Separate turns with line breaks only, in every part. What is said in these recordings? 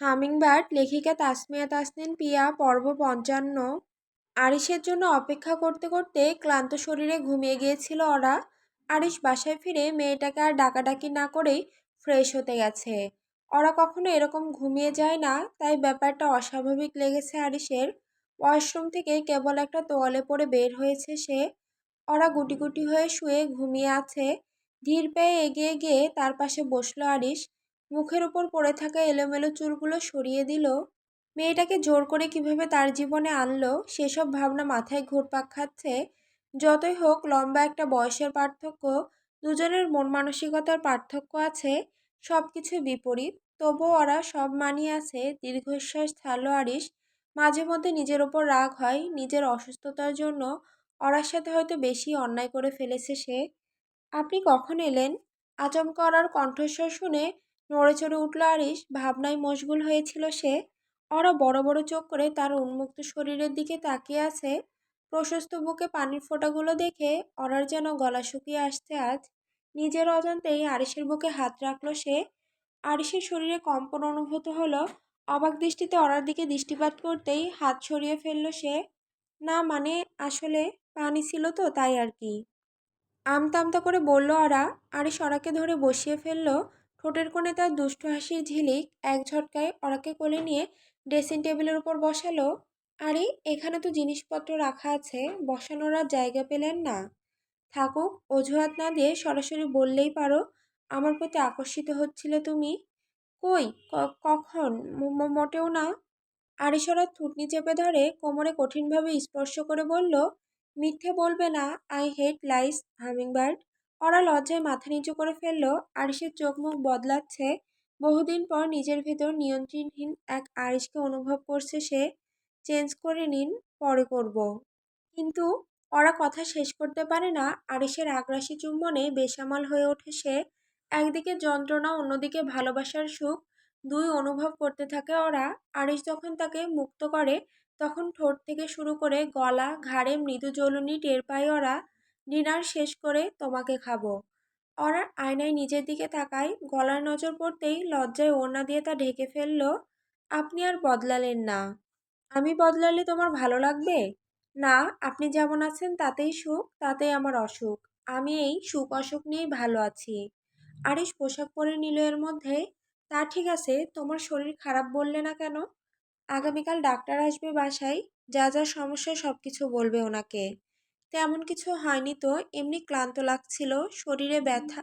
Hummingbird লেখিকা তাসমিয়া তাসনিন পিয়া পর্ব পঞ্চান্ন। আরিসের জন্য অপেক্ষা করতে করতে ক্লান্ত শরীরে ঘুমিয়ে গিয়েছিল ওরা। আরিস বাসায় ফিরে মেয়েটাকে আর ডাকাডাকি না করেই ফ্রেশ হতে গেছে। ওরা কখনো এরকম ঘুমিয়ে যায় না, তাই ব্যাপারটা অস্বাভাবিক লেগেছে আরিসের ওয়াশরুম থেকে কেবল একটা তোয়ালে পরে বের হয়েছে সে। ওরা গুটি গুটি হয়ে শুয়ে ঘুমিয়ে আছে। ধীর পেয়ে এগিয়ে গিয়ে তার পাশে বসল আরিস মুখের ওপর পড়ে থাকা এলোমেলো চুলগুলো সরিয়ে দিল। মেয়েটাকে জোর করে কীভাবে তার জীবনে আনলো, সেসব ভাবনা মাথায় ঘুরপাক খাচ্ছে। যতই হোক, লম্বা একটা বয়সের পার্থক্য, দুজনের মন মানসিকতার পার্থক্য আছে সব কিছু বিপরীত। তবুও ওরা সব মানিয়ে আছে, দীর্ঘশ্বাস ছাড়লো আরিস মাঝে মধ্যে নিজের ওপর রাগ হয়, নিজের অসুস্থতার জন্য ওরার সাথে হয়তো বেশি অন্যায় করে ফেলেছে সে। আপনি কখন এলেন? আচমকা ওরার কণ্ঠস্বর শুনে নড়ে চড়ে উঠল আরিস ভাবনায় মশগুল হয়েছিল সে। ওরা বড় বড় চোখ করে তার উন্মুক্ত শরীরের দিকে তাকিয়ে আছে। প্রশস্ত বুকে পানির ফোঁটাগুলো দেখে অরার যেন গলা শুকিয়ে আসছে আজ। নিজের অজান্তেই আরিসের বুকে হাত রাখল সে। আরিসের শরীরে কম্পন অনুভূত হলো। অবাক দৃষ্টিতে অরার দিকে দৃষ্টিপাত করতেই হাত সরিয়ে ফেলল সে। না মানে আসলে পানি ছিল তো তাই আর কি। আমতা আমতা করে বলল ওরা আরিস অরাকে ধরে বসিয়ে ফেলল। ঠোঁটের কোণে তার দুষ্টু হাসির ঝিলিক এক ঝটকায় অরাকে কোলে নিয়ে ড্রেসিং টেবিলের উপর বসালো। আরে, এখানে তো জিনিসপত্র রাখা আছে, বসানোর আর জায়গা পেলেন না। থাকুক, অজুহাত না দিয়ে সরাসরি বললেই পারো, আমার প্রতি আকর্ষিত হচ্ছিলে তুমি। কই? কখন? মোটেও না? আরিসরা থুটনি চেপে ধরে কোমরে কঠিনভাবে স্পর্শ করে বলল, মিথ্যে বলবে না, আই হেট লাইস, হামিংবার্ড। ওরা লজ্জায় মাথা নিচু করে ফেলল আরিসের চোখ মুখ বদলাচ্ছে। বহুদিন পর নিজের ভেতর নিয়ন্ত্রণহীন এক আরিসকে অনুভব করছে সে, চেঞ্জ করে নিন, পরে করব। কিন্তু ওরা কথা শেষ করতে পারে না। আরিসের আগ্রাসী চুম্বনে বেসামাল হয়ে ওঠে সে। একদিকে যন্ত্রণা, অন্যদিকে ভালোবাসার সুখ। দুই অনুভব করতে থাকে ওরা। আরিস যখন তাকে মুক্ত করে, তখন ঠোঁট থেকে শুরু করে গলা, ঘাড়ে মৃদু জ্বলুনি টের পায় ওরা। ডিনার শেষ করে তোমাকে খাব। ওরা আয়নায় নিজের দিকে তাকায়, গলার নজর পড়তেই লজ্জায় ওড়না দিয়ে তা ঢেকে ফেলল, আপনি আর বদলালেন না। আমি বদলালে তোমার ভালো লাগবে? না, আপনি যেমন আছেন তাতেই সুখ, তাতেই আমার অসুখ। আমি এই সুখ অসুখ নিয়েই ভালো আছি। আরিস পোশাক পরে নিল এর মধ্যে, তা ঠিক আছে, তোমার শরীর খারাপ বললে না কেন? আগামীকাল ডাক্তার আসবে বাসায়, যা যা সমস্যা সব কিছু বলবে ওনাকে। তেমন কিছু হয়নি তো, এমনি ক্লান্ত লাগছিল, শরীরে ব্যথা।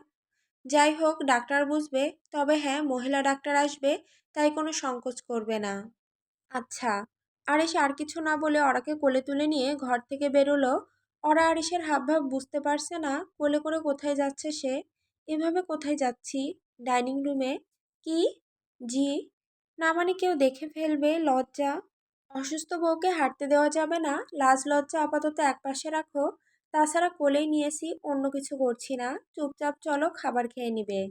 যাই হোক, ডাক্তার বুঝবে, তবে হ্যাঁ মহিলা ডাক্তার আসবে, তাই কোনো সংকোচ করবে না। আচ্ছা আরিস আর কিছু না বলে ওরাকে কোলে তুলে নিয়ে ঘর থেকে বেরোলো। ওরা আরিসের হাবভাব বুঝতে পারছে না, কোলে করে কোথায় যাচ্ছে সে? এভাবে কোথায় যাচ্ছি? ডাইনিং রুমে? কি? জি? না মানে কেউ দেখে ফেলবে? লজ্জা? অসুস্থ বউকে হাঁটতে দেওয়া যাবে না। লাজ লজ্জা আপাতত একপাশে রাখো। তাছাড়া কোলেই নিয়েছি, অন্য কিছু করছি না। চুপচাপ চলো, খাবার খেয়ে নিবে।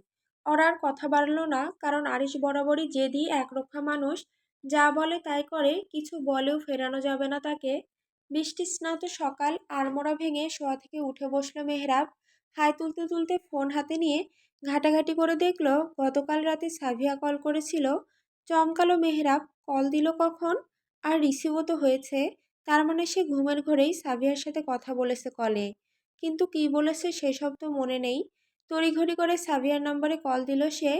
ওরা আর কথা বাড়লো না, কারণ আরিস বরাবরই জেদি, একরক্ষা মানুষ। যা বলে তাই করে, কিছু বলেও ফেরানো যাবে না তাকে। বৃষ্টি স্নাত সকাল আড়মোড়া ভেঙে শোয়া থেকে উঠে বসল মেহরাব। হাই তুলতে তুলতে ফোন হাতে নিয়ে ঘাটাঘাটি করে দেখল, গতকাল রাতে সাভিয়া কল করেছিল। চমকালো মেহরাব, কল দিল কখন? আর রিসিভও তো হয়েছে। তার মানে সে ঘুমের ঘরেই সাবিয়ার সাথে কথা বলেছে কলে কিন্তু কি বলেছে সেসব তো মনে নেই। তড়িঘড়ি করে সাবিয়ার নম্বরে কল দিল সে।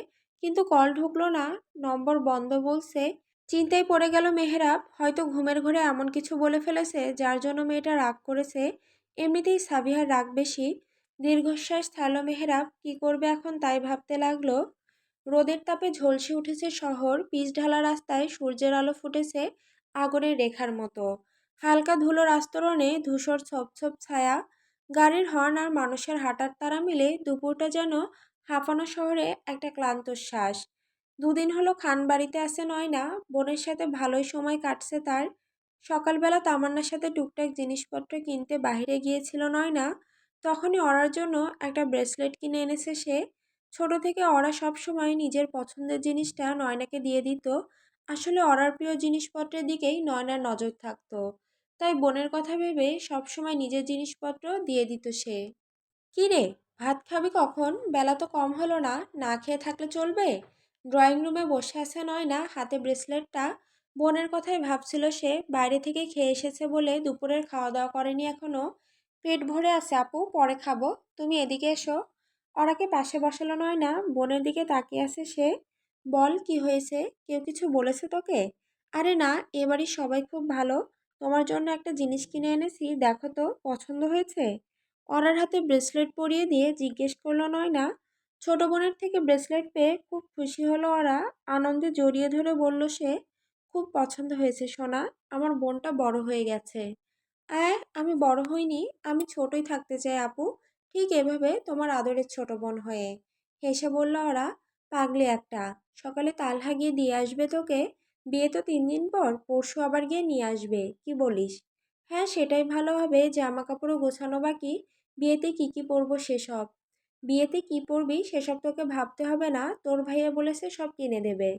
কিন্তু কল ঢুকলো না। নম্বর বন্ধ বলছে। চিন্তায় পড়ে গেল মেহরাব। হয়তো ঘুমের ঘরে এমন কিছু বলে ফেলেছে, যার জন্য মেয়েটা রাগ করেছে। এমনিতেই সাবিহার রাগ বেশি। দীর্ঘশ্বাস থালো মেহরাব। কি করবে এখন তাই ভাবতে লাগল। রোদের তাপে ঝলসে উঠেছে শহর। পিচ ঢালা রাস্তায় সূর্যের আলো ফুটেছে। আগুনের রেখার মতো। হালকা ধুলোর আস্তরণে ধূসর ছপ ছায়া, গাড়ির হর্ন আর মানুষের হাঁটার তারা মিলে দুপুরটা যেন হাঁপানো শহরে একটা ক্লান্ত শ্বাস। দুদিন হলো খান বাড়িতে আছে নয়না, বোনের সাথে ভালোই সময় কাটছে তার। সকালবেলা তামান্নার সাথে টুকটাক জিনিসপত্র কিনতে বাহিরে গিয়েছিল নয়না, তখনই অরার জন্য একটা ব্রেসলেট কিনে এনেছে সে। ছোট থেকে অরা সবসময় নিজের পছন্দের জিনিসটা নয়নাকে দিয়ে দিত আসলে অরার প্রিয় জিনিসপত্রের দিকেই নয়নার নজর থাকতো। তাই বোনের কথা ভেবে সবসময় নিজের জিনিসপত্র দিয়ে দিত সে। কী রে, ভাত খাবি কখন? বেলা তো কম হলো না না খেয়ে থাকলে চলবে? ড্রয়িং রুমে বসে আছে নয়না হাতে ব্রেসলেটটা। বোনের কথাই ভাবছিল সে, বাইরে থেকে খেয়ে এসেছে বলে দুপুরের খাওয়া দাওয়া করেনি এখনও পেট ভরে আছে, আপু, পরে খাব। তুমি এদিকে এসো। ওরাকে পাশে বসালো নয় না বোনের দিকে তাকিয়ে আছে সে। বল কি হয়েছে? কেউ কিছু বলেছে তোকে? আরে না এবারই সবাই খুব ভালো। তোমার জন্য একটা জিনিস কিনে এনেছি, দেখো তো, পছন্দ হয়েছে? অরার হাতে ব্রেসলেট পরিয়ে দিয়ে জিজ্ঞেস করল নয় না ছোট বোনের থেকে ব্রেসলেট পেয়ে খুব খুশি হলো ওরা আনন্দে জড়িয়ে ধরে বলল সে, খুব পছন্দ হয়েছে সোনা, আমার বোনটা বড় হয়ে গেছে। আয় আমি বড় হইনি, আমি ছোটই থাকতে চাই আপু। ঠিক এভাবে তোমার আদরের ছোট বোন হয়ে। হেসে বলল ওরা পাগলি একটা। সকালে তালহা গিয়ে দিয়ে আসবে তোকে? বিয়ে তো তিন দিন পর, পরশু আবার গিয়ে নিয়ে আসবে, কি বলিস? হ্যাঁ সেটাই ভালো হবে জামা কাপড়ও গোছানো বাকি। বিয়েতে কি কি পরবো সেসব? বিয়েতে কি পরবি সেসব তোকে ভাবতে হবে না, তোর ভাইয়া বলেছে সব কিনে দেবে।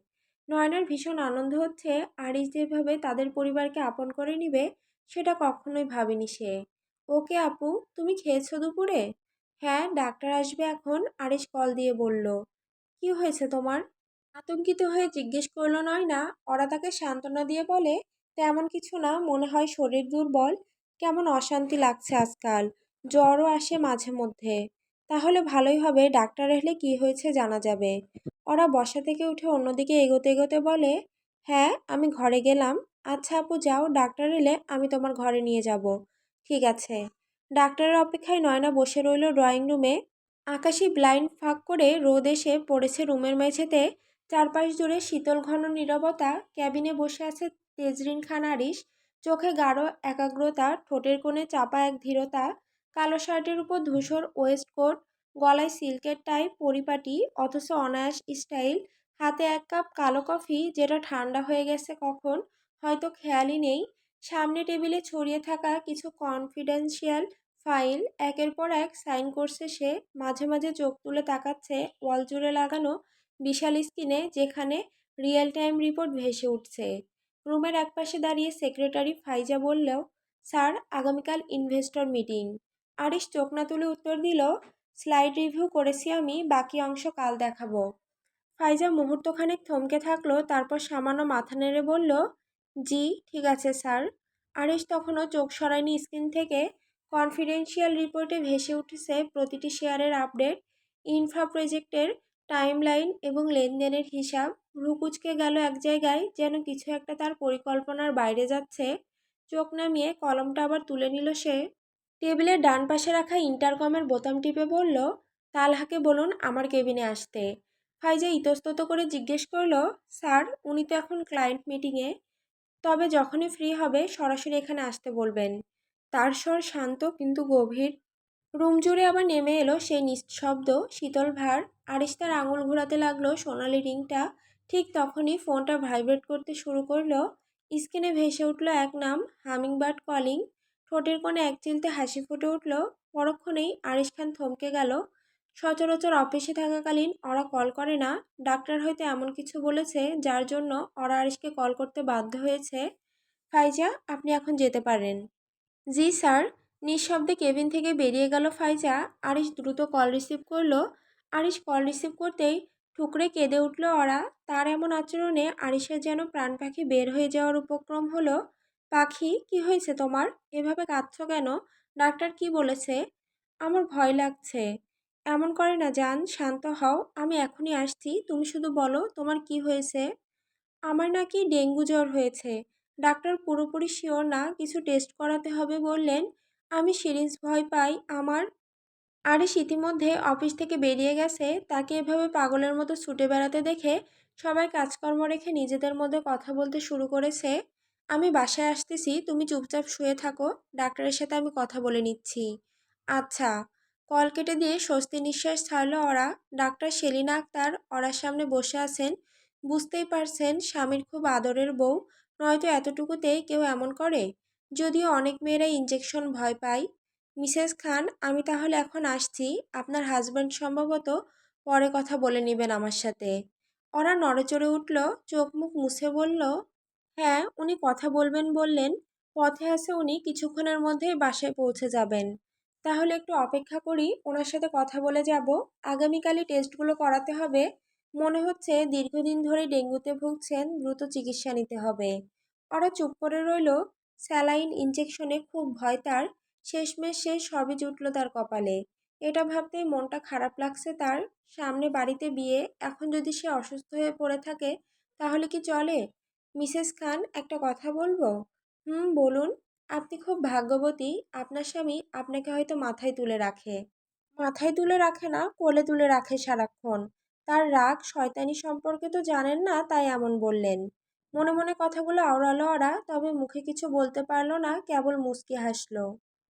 নয়নার ভীষণ আনন্দ হচ্ছে আরিস যেভাবে তাদের পরিবারকে আপন করে নিবে, সেটা কখনোই ভাবেনি সে। ওকে আপু, তুমি খেয়েছো দুপুরে? হ্যাঁ ডাক্তার আসবে এখন আরিস কল দিয়ে বলল। কি হয়েছে তোমার? আতঙ্কিত হয়ে জিজ্ঞেস করল নয়না। ওরা তাকে সান্ত্বনা দিয়ে বলে, তেমন কিছু না, মনে হয় শরীর দুর্বল। কেমন অশান্তি লাগছে আজকাল। জ্বরও আসে মাঝে মধ্যে। তাহলে ভালোই হবে, ডাক্তার এলে কি হয়েছে জানা যাবে। ওরা বসা থেকে উঠে অন্যদিকে এগোতে এগোতে বলে হ্যাঁ আমি ঘরে গেলাম। আচ্ছা আপু, যাও, ডাক্তার এলে আমি তোমার ঘরে নিয়ে যাব। ঠিক আছে। ডাক্তারের অপেক্ষায় নয়না বসে রইল ড্রয়িং রুমে। আকাশি ব্লাইন্ড ফাঁক করে রোদ এসে পড়েছে রুমের মেঝেতে। চারপাশ জুড়ে শীতল ঘন নীরবতা। ক্যাবিনে বসে আছে তেজরিন খান আরিস চোখে গাঢ় একাগ্রতা, ঠোঁটের কোণে চাপা এক ধীরতা। কালো শার্টের উপর ধূসর ওয়েস্ট ওয়েস্টকোট গলায় সিল্কের টাই পরিপাটি, অথচ অনায়াস স্টাইল। হাতে এক কাপ কালো কফি, যেটা ঠান্ডা হয়ে গেছে কখন? হয়তো খেয়ালই নেই। সামনে টেবিলে ছড়িয়ে থাকা কিছু কনফিডেন্সিয়াল ফাইল একের পর এক সাইন করছে সে। মাঝে মাঝে চোখ তুলে তাকাচ্ছে ওয়াল জুড়ে লাগানো বিশাল স্ক্রিনে যেখানে রিয়েল টাইম রিপোর্ট ভেসে উঠছে। রুমের একপাশে দাঁড়িয়ে সেক্রেটারি ফাইজা বললেও, স্যার, আগামীকাল ইনভেস্টর মিটিং। আরিশ চোখ না তুলে উত্তর দিল, স্লাইড রিভিউ করেছি আমি, বাকি অংশ কাল দেখাবো। ফাইজা মুহূর্তখানেক থমকে থাকল, তারপর সামান্য মাথা নেড়ে বলল, জি, ঠিক আছে, স্যার। আরিশ তখনও চোখ সরায়নি স্ক্রিন থেকে। কনফিডেন্সিয়াল রিপোর্টে ভেসে উঠেছে প্রতিটি শেয়ারের আপডেট ইনফ্রা প্রজেক্টের টাইমলাইন এবং লেনদেনের হিসাব। ভ্রুকুচকে গেল এক জায়গায়, যেন কিছু একটা তার পরিকল্পনার বাইরে যাচ্ছে। চোখ নামিয়ে কলমটা আবার তুলে নিল সে। টেবিলের ডান পাশে রাখা ইন্টারকমের বোতাম টিপে বলল, তালহাকে বলুন আমার কেবিনে আসতে। ফাইজা ইতস্তত করে জিজ্ঞেস করল, স্যার, উনি তো এখন ক্লায়েন্ট মিটিংয়ে। তবে যখনই ফ্রি হবে সরাসরি এখানে আসতে বলবেন। তার স্বর শান্ত কিন্তু গভীর। রুম জুড়ে আবার নেমে এলো সেই নিঃশব্দ শীতল ভার। আরিস তার আঙুল ঘোরাতে লাগল সোনালি রিংটা। ঠিক তখনই ফোনটা ভাইব্রেট করতে শুরু করল। স্ক্রিনে ভেসে উঠল এক নাম, হামিংবার্ড কলিং। ঠোঁটের কোণে এক চিলতে হাসি ফুটে উঠল। পরক্ষণেই আরিস খান থমকে গেল। সচরাচর অফিসে থাকাকালীন ওরা কল করে না। ডাক্তার হয়তো এমন কিছু বলেছে যার জন্য ওরা আরিসকে কল করতে বাধ্য হয়েছে। ফাইজা, আপনি এখন যেতে পারেন। জি স্যার, নিঃশব্দে কেবিন থেকে বেরিয়ে গেল ফাইজা। আরিশ দ্রুত কল রিসিভ করল। আরিশ কল রিসিভ করতেই ঠুকরে কেঁদে উঠল ওরা। তার এমন আচরণে আরিশের যেন প্রাণ পাখি বের হয়ে যাওয়ার উপক্রম হলো, পাখি, কি হয়েছে তোমার? এভাবে কাঁদছ কেন? ডাক্তার কি বলেছে? আমার ভয় লাগছে। এমন করে না যান শান্ত হও, আমি এখনই আসছি। তুমি শুধু বলো, তোমার কি হয়েছে? আমার নাকি ডেঙ্গু জ্বর হয়েছে। ডাক্তার পুরোপুরি শিওর না, কিছু টেস্ট করাতে হবে বললেন। আমি সিরিজ ভয় পাই, আমার আরিস ইতিমধ্যে অফিস থেকে বেরিয়ে গেছে। তাকে এভাবে পাগলের মতো ছুটে বেড়াতে দেখে সবাই কাজকর্ম রেখে নিজেদের মধ্যে কথা বলতে শুরু করেছে। আমি বাসায় আসতেছি, তুমি চুপচাপ শুয়ে থাকো। ডাক্তারের সাথে আমি কথা বলে নিচ্ছি। আচ্ছা কল কেটে দিয়ে স্বস্তি নিঃশ্বাস ছাড়লো ওরা। ডাক্তার সেলিনা আক্তার ওরার সামনে বসে আছেন। বুঝতেই পারছেন, স্বামীর খুব আদরের বউ। নয়তো এতটুকুতেই কেউ এমন করে? যদিও অনেক মেয়েরা ইঞ্জেকশন ভয় পায়। মিসেস খান, আমি তাহলে এখন আসছি। আপনার হাজব্যান্ড সম্ভবত পরে কথা বলে নেবেন আমার সাথে। ওরা নড়েচড়ে উঠল, চোখ মুখ মুছে বলল হ্যাঁ উনি কথা বলবেন বললেন। পথে আছে উনি, কিছুক্ষণের মধ্যেই বাসায় পৌঁছে যাবেন। তাহলে একটু অপেক্ষা করি, ওনার সাথে কথা বলে যাব। আগামীকালই টেস্টগুলো করাতে হবে। মনে হচ্ছে দীর্ঘদিন ধরে ডেঙ্গুতে ভুগছেন, দ্রুত চিকিৎসা নিতে হবে। ওরা চুপ করে রইল, স্যালাইন ইঞ্জেকশনে খুব ভয় তার, শেষমেশ সে সবই জুটল তার কপালে। এটা ভাবতেই মনটা খারাপ লাগছে তার। সামনে বাড়িতে বিয়ে, এখন যদি সে অসুস্থ হয়ে পড়ে থাকে, তাহলে কি চলে? মিসেস খান, একটা কথা বলব? হুম, বলুন। আপনি খুব ভাগ্যবতী, আপনার স্বামী আপনাকে হয়তো মাথায় তুলে রাখে। মাথায় তুলে রাখে না, কোলে তুলে রাখে সারাক্ষণ। তার রাগ শয়তানি সম্পর্কে তো জানেন না, তাই এমন বললেন। মনে মনে কথাগুলো আওড়ালো ওরা, তবে মুখে কিছু বলতে পারল না, কেবল মুচকি হাসলো।